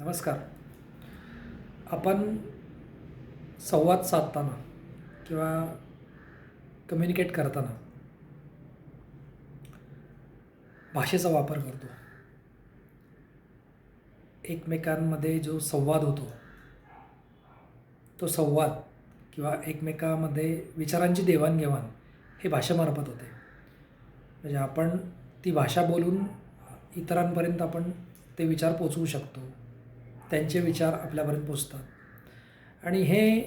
नमस्कार. आपण संवाद साधताना किंवा कम्युनिकेट करताना भाषेचा वापर करतो. एकमेकांमध्ये जो संवाद होतो तो संवाद किंवा एकमेकामध्ये विचारांची देवाणघेवाण हे भाषेमार्फत होते. म्हणजे आपण ती भाषा बोलून इतरांपर्यंत आपण ते विचार पोचवू शकतो. त्यांचे विचार आपल्यापर्यंत पोचतात. आणि हे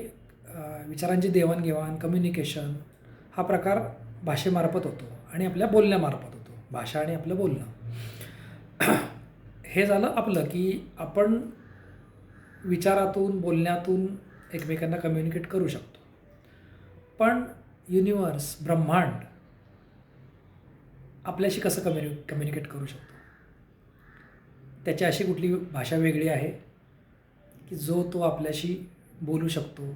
विचारांची देवाणघेवाण कम्युनिकेशन हा प्रकार भाषेमार्फत होतो आणि आपल्या बोलण्यामार्फत होतो. भाषा आणि आपलं बोलणं. हे झालं आपलं की आपण विचारातून बोलण्यातून एकमेकांना कम्युनिकेट करू शकतो. पण युनिवर्स ब्रह्मांड आपल्याशी कसं कम्युनि कम्युनिकेट करू शकतो? त्याची अशी कुठली भाषा वेगळी आहे? की जो तो आपल्याशी बोलू शकतो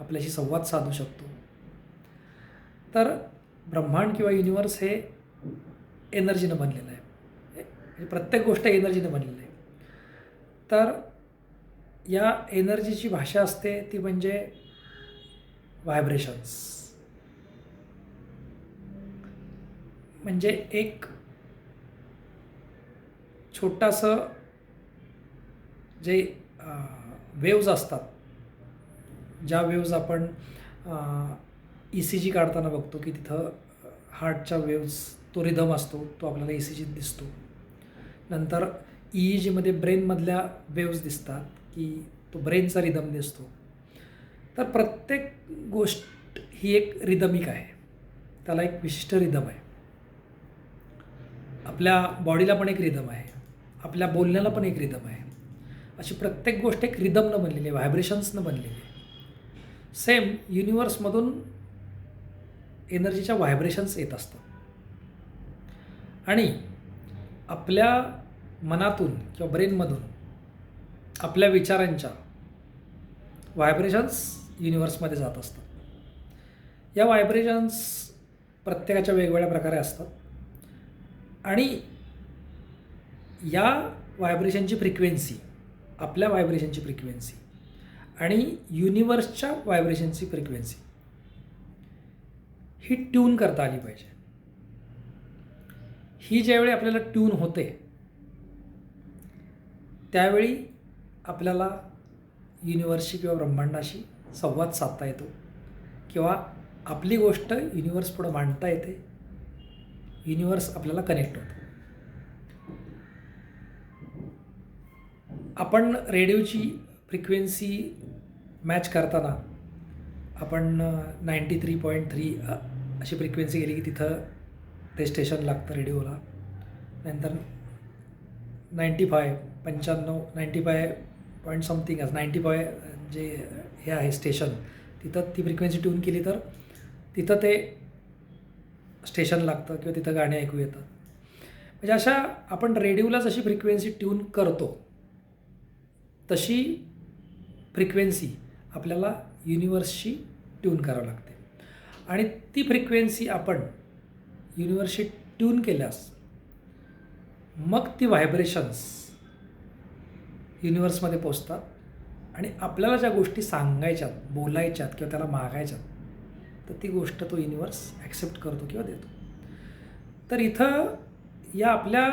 आपल्याशी संवाद साधू शकतो. तर ब्रह्मांड किंवा युनिवर्स हे एनर्जीनं बनलेलं आहे. म्हणजे प्रत्येक गोष्ट एनर्जीनं बनलेलं आहे. तर या एनर्जीची भाषा असते ती म्हणजे व्हायब्रेशन्स म्हणजे एक छोटासं जे वेव्ज असतात. ज्या वेव्ज आपण ई सी जी काढताना बघतो की तिथं हार्टच्या वेव्ज तो रिदम असतो तो आपल्याला ई सी जीत दिसतो. नंतर ई जीमध्ये ब्रेनमधल्या वेव्ज दिसतात की तो ब्रेनचा रिदम दिसतो. तर प्रत्येक गोष्ट ही एक रिदमिक आहे. त्याला एक विशिष्ट रिदम आहे. आपल्या बॉडीला पण एक रिदम आहे. आपल्या बोलण्याला पण एक रिदम आहे. अशी प्रत्येक गोष्ट एक रिदमनं बनलेली आहे व्हायब्रेशन्सनं बनलेली आहे. सेम युनिवर्समधून एनर्जीच्या व्हायब्रेशन्स येत असतात. आणि आपल्या मनातून किंवा ब्रेनमधून आपल्या विचारांच्या व्हायब्रेशन्स युनिवर्समध्ये जात असतात. या व्हायब्रेशन्स प्रत्येकाच्या वेगवेगळ्या प्रकारे असतात. आणि या व्हायब्रेशनची फ्रिक्वेन्सी आपल्या व्हायब्रेशनची फ्रिक्वेन्सी आणि युनिवर्सच्या व्हायब्रेशनची फ्रिक्वेन्सी ही ट्यून करता आली पाहिजे. ही ज्यावेळी आपल्याला ट्यून होते त्यावेळी आपल्याला युनिवर्सशी किंवा ब्रह्मांडाशी संवाद साधता येतो. किंवा आपली गोष्ट युनिवर्स पुढं मांडता येते. युनिवर्स आपल्याला कनेक्ट होतो. आपण रेडिओची फ्रिक्वेन्सी मॅच करताना आपण नाईंटी थ्री पॉईंट थ्री अशी फ्रिक्वेन्सी गेली की तिथं ते स्टेशन लागतं रेडिओला. नंतर नाईंटी फाय पंच्याण्णव नाईंटी फाय पॉईंट समथिंग असं नाईंटी फाय जे हे आहे स्टेशन तिथं ती फ्रिक्वेन्सी ट्यून केली तर तिथं ते स्टेशन लागतं किंवा तिथं गाणे ऐकू येतात. म्हणजे अशा आपण रेडिओला जशी फ्रिक्वेन्सी ट्यून करतो. तशी फ्रिक्वेन्सी आपल्याला युनिवर्सशी ट्यून करावं लागते. आणि ती फ्रिक्वेन्सी आपण युनिवर्सशी ट्यून केल्यास मग ती व्हायब्रेशन्स युनिवर्समध्ये पोचतात आणि आपल्याला ज्या गोष्टी सांगायच्यात बोलायच्यात किंवा त्याला मागायच्यात तर ती गोष्ट तो युनिवर्स ॲक्सेप्ट करतो किंवा देतो. तर इथं या आपल्या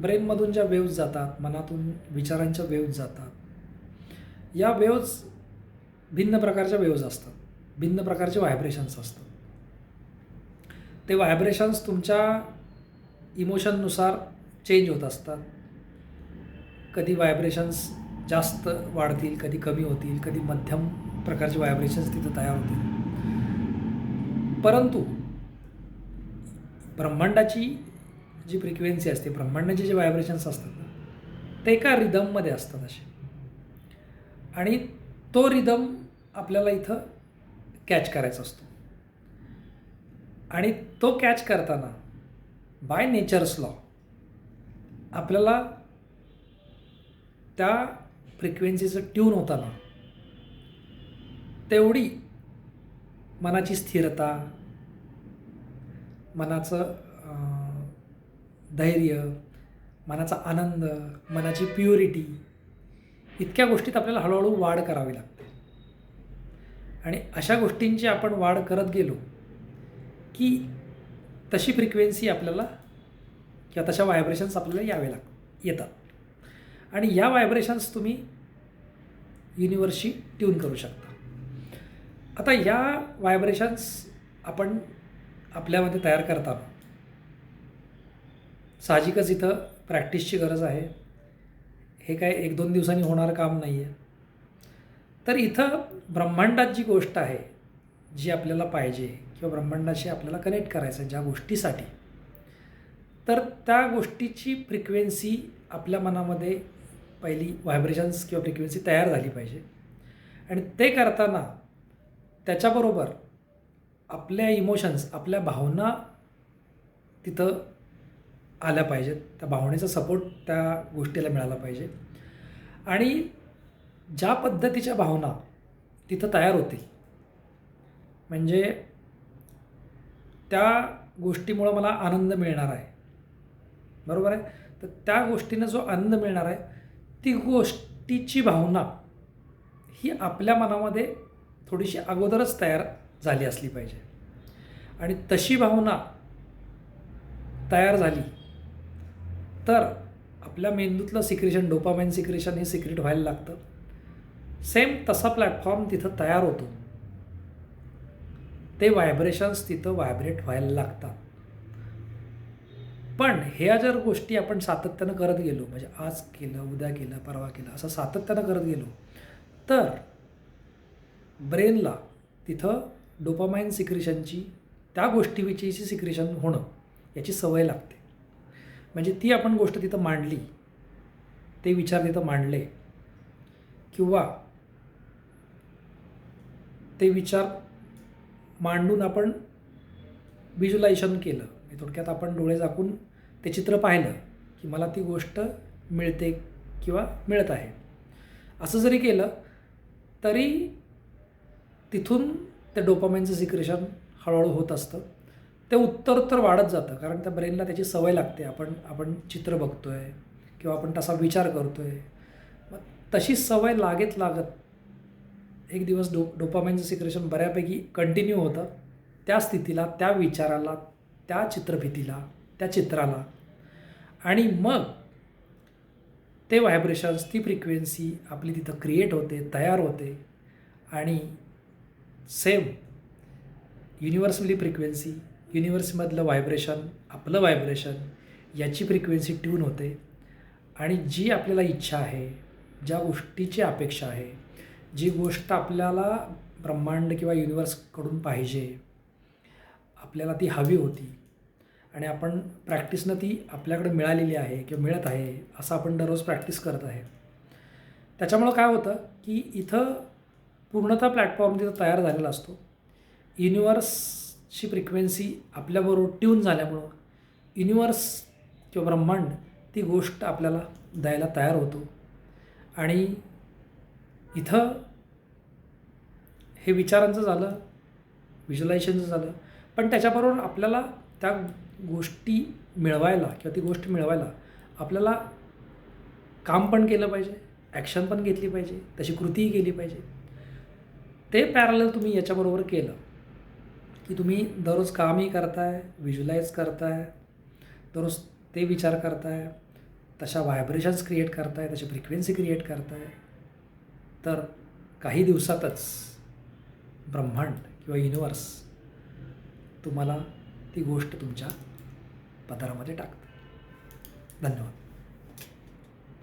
ब्रेनमधून ज्या वेव्ज जातात मनातून विचारांच्या वेव्ज जातात या वेव्ज भिन्न प्रकारच्या वेव्ज असतात. भिन्न प्रकारचे व्हायब्रेशन्स असतात. ते व्हायब्रेशन्स तुमच्या इमोशननुसार चेंज होत असतात. कधी व्हायब्रेशन्स जास्त वाढतील कधी कमी होतील कधी मध्यम प्रकारचे व्हायब्रेशन्स तिथं तयार होतील. परंतु ब्रह्मांडाची जी फ्रिक्वेन्सी असते ब्रह्मांडाचे जे व्हायब्रेशन्स असतात ना, ते एका रिदममध्ये असतात असे. आणि तो रिदम आपल्याला इथं कॅच करायचा असतो. आणि तो कॅच करताना बाय नेचर्स लॉ आपल्याला त्या फ्रिक्वेन्सीचं ट्यून होताना तेवढी मनाची स्थिरता मनाचं धैर्य मनाचा आनंद मनाची प्युरिटी इतक्या गोष्टीत आपल्याला हळूहळू वाढ करावी लागते. आणि अशा गोष्टींची आपण वाढ करत गेलो की तशी फ्रिक्वेन्सी आपल्याला किंवा तशा व्हायब्रेशन्स आपल्याला यावे लाग येतात. आणि या व्हायब्रेशन्स तुम्ही युनिवर्सशी ट्यून करू शकता. आता या व्हायब्रेशन्स आपण आपल्यामध्ये तयार करताना साहजिकच इथं प्रॅक्टिसची गरज आहे. हे काय एक दोन दिवसांनी होणारं काम नाही आहे तर इथं ब्रह्मांडात जी गोष्ट आहे जी आपल्याला पाहिजे किंवा ब्रह्मांडाशी आपल्याला कनेक्ट करायचं आहे ज्या गोष्टीसाठी तर त्या गोष्टीची फ्रिक्वेन्सी आपल्या मनामध्ये पहिली व्हायब्रेशन्स किंवा फ्रिक्वेन्सी तयार झाली पाहिजे. आणि ते करताना त्याच्याबरोबर आपल्या इमोशन्स आपल्या भावना तिथं आल्या पाहिजेत. त्या भावनेचा सपोर्ट त्या गोष्टीला मिळाला पाहिजे. आणि ज्या पद्धतीच्या भावना तिथं तयार होतील म्हणजे त्या गोष्टीमुळं मला आनंद मिळणार आहे. बरोबर आहे? तर त्या गोष्टीनं जो आनंद मिळणार आहे ती गोष्टीची भावना ही आपल्या मनामध्ये थोडीशी अगोदरच तयार झाली असली पाहिजे. आणि तशी भावना तयार झाली तर आपल्या मेंदूतलं सिक्रेशन डोपामाइन सिक्रेशन हे सिक्रेट व्हायला लागतं. सेम तसा प्लॅटफॉर्म तिथं तयार होतो. ते व्हायब्रेशन्स तिथं व्हायब्रेट व्हायला लागतात. पण ह्या जर गोष्टी आपण सातत्यानं करत गेलो म्हणजे आज केलं उद्या केलं परवा केलं असं सातत्यानं करत गेलो तर ब्रेनला तिथं डोपामाइन सिक्रेशनची त्या गोष्टीविषयीची सिक्रेशन होणं याची सवय लागते. म्हणजे ती आपण गोष्ट तिथं मांडली ते विचार तिथं मांडले किंवा ते विचार मांडून आपण व्हिज्युलायझेशन केलं. म्हणजे थोडक्यात आपण डोळे झाकून ते चित्र पाहिलं की मला ती गोष्ट मिळते किंवा मिळत आहे. असं जरी केलं तरी तिथून त्या डोपामाइनचं सिक्रेशन हळूहळू होत असतं. ते उत्तरोत्तर वाढत जातं कारण त्या ब्रेनला त्याची सवय लागते. आपण आपण चित्र बघतो आहे किंवा आपण तसा विचार करतो आहे मग तशी सवय लागेत लागत एक दिवस डो डोपामाइनचं सिक्रेशन बऱ्यापैकी कंटिन्यू होतं. त्या स्थितीला त्या विचाराला त्या चित्रफितीला त्या चित्राला. आणि मग ते व्हायब्रेशन्स ती फ्रिक्वेन्सी आपली तिथं क्रिएट होते तयार होते. आणि सेम युनिव्हर्सली फ्रिक्वेन्सी युनिवर्समधलं व्हायब्रेशन आपलं व्हायब्रेशन याची फ्रिक्वेन्सी ट्यून होते. आणि जी आपल्याला इच्छा आहे ज्या गोष्टीची अपेक्षा आहे जी गोष्ट आपल्याला ब्रह्मांड किंवा युनिवर्सकडून पाहिजे आपल्याला ती हवी होती आणि आपण प्रॅक्टिसनं ती आपल्याकडे मिळालेली आहे किंवा मिळत आहे असं आपण दररोज प्रॅक्टिस करत आहे. त्याच्यामुळं काय होतं की इथं पूर्णतः प्लॅटफॉर्म तिथं तयार झालेला असतो. ची फ्रिक्वेन्सी आपल्याबरोबर ट्यून झाल्यामुळं युनिवर्स किंवा ब्रह्मांड ती गोष्ट आपल्याला द्यायला तयार होतो. आणि इथं हे विचारांचं झालं व्हिज्युलायझेशनचं झालं पण त्याच्याबरोबर आपल्याला त्या गोष्टी मिळवायला किंवा ती गोष्ट मिळवायला आपल्याला काम पण केलं पाहिजे ॲक्शन पण घेतली पाहिजे तशी कृतीही केली पाहिजे. ते पॅरल तुम्ही याच्याबरोबर केलं. की तुम्ही दररोज कामही करताय व्हिज्युलाइज करताय दररोज ते विचार करताय तशा व्हायब्रेशन्स क्रिएट करताय तशी फ्रिक्वेन्सी क्रिएट करताय. तर काही दिवसातच ब्रह्मांड किंवा युनिवर्स तुम्हाला ती गोष्ट तुमच्या पदारामध्ये टाकतं. धन्यवाद.